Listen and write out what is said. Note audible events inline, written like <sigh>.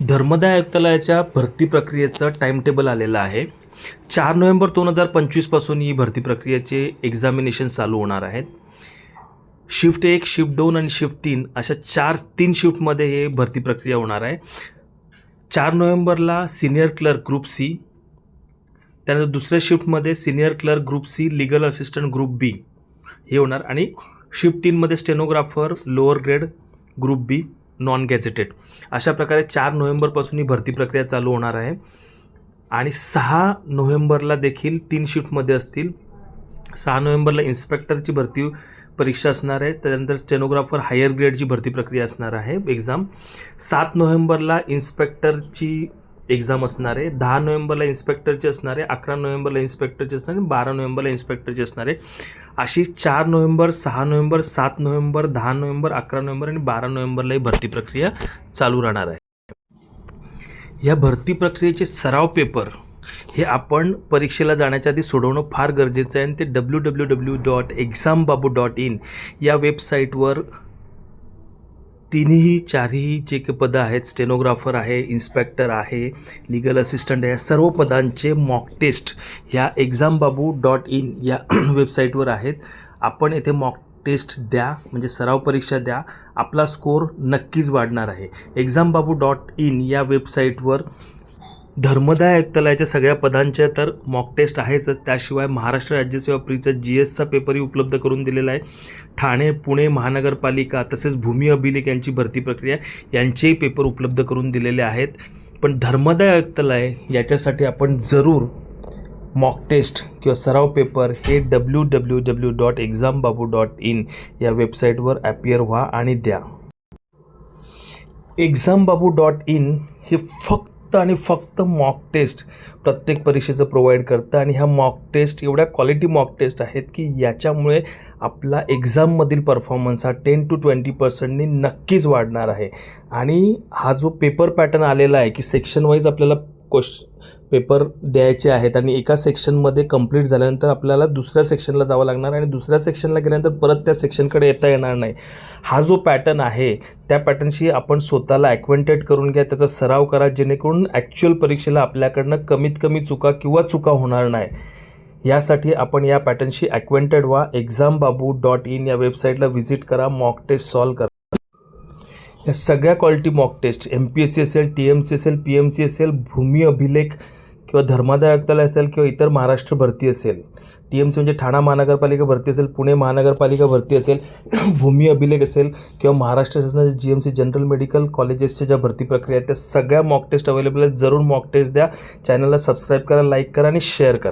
धर्मदाय आयुक्तालयाच्या भरती प्रक्रियेचं टाईमटेबल आलेलं आहे. चार नोव्हेंबर दोन हजार पंचवीसपासून ही भरती प्रक्रियेचे एक्झामिनेशन चालू होणार आहेत. शिफ्ट एक शिफ्ट दोन आणि शिफ्ट तीन अशा चार तीन शिफ्टमध्ये हे भरती प्रक्रिया होणार आहे. चार नोव्हेंबरला सिनियर क्लर्क ग्रुप सी त्यानंतर दुसऱ्या शिफ्टमध्ये senior clerk group C legal assistant group B हे होणार आणि शिफ्ट तीनमध्ये stenographer lower grade group B non gazetted अशा प्रकारे चार नोव्हेंबरपासून ही भरती प्रक्रिया चालू होणार आहे. आणि सहा नोव्हेंबरला देखील तीन शिफ्टमध्ये असतील. सहा नोव्हेंबरला इन्स्पेक्टरची भरती परीक्षा असणार आहे. त्यानंतर स्टेनोग्राफर हायर ग्रेडची भरती प्रक्रिया असणार आहे. एक्झाम सात नोव्हेंबरला इन्स्पेक्टरची एक्झाम असणार आहे दहा नोव्हेंबरला इन्स्पेक्टरची असणार आहे अकरा नोव्हेंबरला इन्स्पेक्टरची असणार आहे बारा नोव्हेंबरला इन्स्पेक्टरची असणार. आहे अशी चार नोव्हेंबर सहा नोव्हेंबर सात नोव्हेंबर दहा नोव्हेंबर अकरा नोव्हेंबर आणि बारा नोव्हेंबरला ही भरती प्रक्रिया चालू राहणार आहे. या भरती प्रक्रियेचे सराव पेपर हे आपण परीक्षेला जाण्याच्या आधी सोडवणं फार गरजेचं आहे आणि ते W W W dot exam Babu dot in या वेबसाईटवर तिन्ही चारही जे काही पदं आहेत स्टेनोग्राफर आहे इन्स्पेक्टर आहे लिगल असिस्टंट आहे या सर्व पदांचे मॉक टेस्ट ह्या एक्झाम बाबू डॉट इन या <clears throat> वेबसाईटवर आहेत. आपण येथे मॉक टेस्ट द्या म्हणजे सराव परीक्षा द्या. आपला स्कोर नक्कीच वाढणार आहे. एक्झाम बाबू डॉट इन या वेबसाईटवर धर्मदाय आयुक्तालयाच्या सगळ्या पदांच्या तर मॉक टेस्ट आहेच. त्याशिवाय महाराष्ट्र राज्यसेवा प्रीचा जी एसचा पेपरही उपलब्ध करून दिलेला आहे. ठाणे पुणे महानगरपालिका तसेच भूमी अभिलेख यांची भरती प्रक्रिया यांचेही पेपर उपलब्ध करून दिलेले आहेत. पण धर्मदाय आयुक्तालय याच्यासाठी आपण जरूर मॉक टेस्ट किंवा सराव पेपर हे W W W dot exam babu dot in या वेबसाईटवर ॲपियर व्हा आणि द्या. एक्झाम बाबू डॉट इन हे फक्त फक्त आणि फक्त मॉक टेस्ट प्रत्येक परीक्षेचं प्रोव्हाइड करतं. आणि ह्या मॉक टेस्ट एवढ्या क्वालिटी मॉक टेस्ट आहेत की याच्यामुळे आपला एक्झाममधील परफॉर्मन्स हा टेन टू ट्वेंटी पर्सेंटनी नक्कीच वाढणार आहे. आणि हा जो पेपर पॅटर्न आलेला आहे की सेक्शन वाईज आपल्याला क्वेश पेपर द्यायचे आहेत आणि एका सेक्शनमध्ये कंप्लीट झाल्यानंतर आपल्याला दुसऱ्या सेक्शनला जावं लागणार आणि दुसऱ्या सेक्शनला गेल्यानंतर परत त्या सेक्शनकडे येता येणार नाही. हा जो पॅटर्न आहे त्या पॅटर्नशी आपण स्वतःला ॲक्वेंटेड करून घ्या त्याचा सराव करा जेणेकरून ॲक्च्युअल परीक्षेला आपल्याकडनं कमीत कमी चुका किंवा चुका होणार नाही. यासाठी आपण या पॅटर्नशी ॲक्वेंटेड व्हा. एक्झाम बाबू डॉट इन या वेबसाईटला व्हिजिट करा मॉक टेस्ट सॉल्व करा. या सगळ्या quality mock test M P S C असेल टी एम सी असेल पी एम सी असेल भूमी अभिलेख किंवा धर्मादाय आयुक्तालय असेल किंवा इतर महाराष्ट्र भरती असेल. टी एम सी म्हणजे ठाणा महानगरपालिका भरती असेल पुणे महानगरपालिका भरती असेल <clears throat> भूमी अभिलेख असेल किंवा महाराष्ट्र शासनाच्या G M C general medical कॉलेजेसच्या ज्या भरती प्रक्रिया आहेत त्या सगळ्या मॉक टेस्ट अवेलेबल आहेत. जरूर मॉक टेस्ट द्या. चॅनलला सबस्क्राईब करा लाईक करा आणि शेअर करा.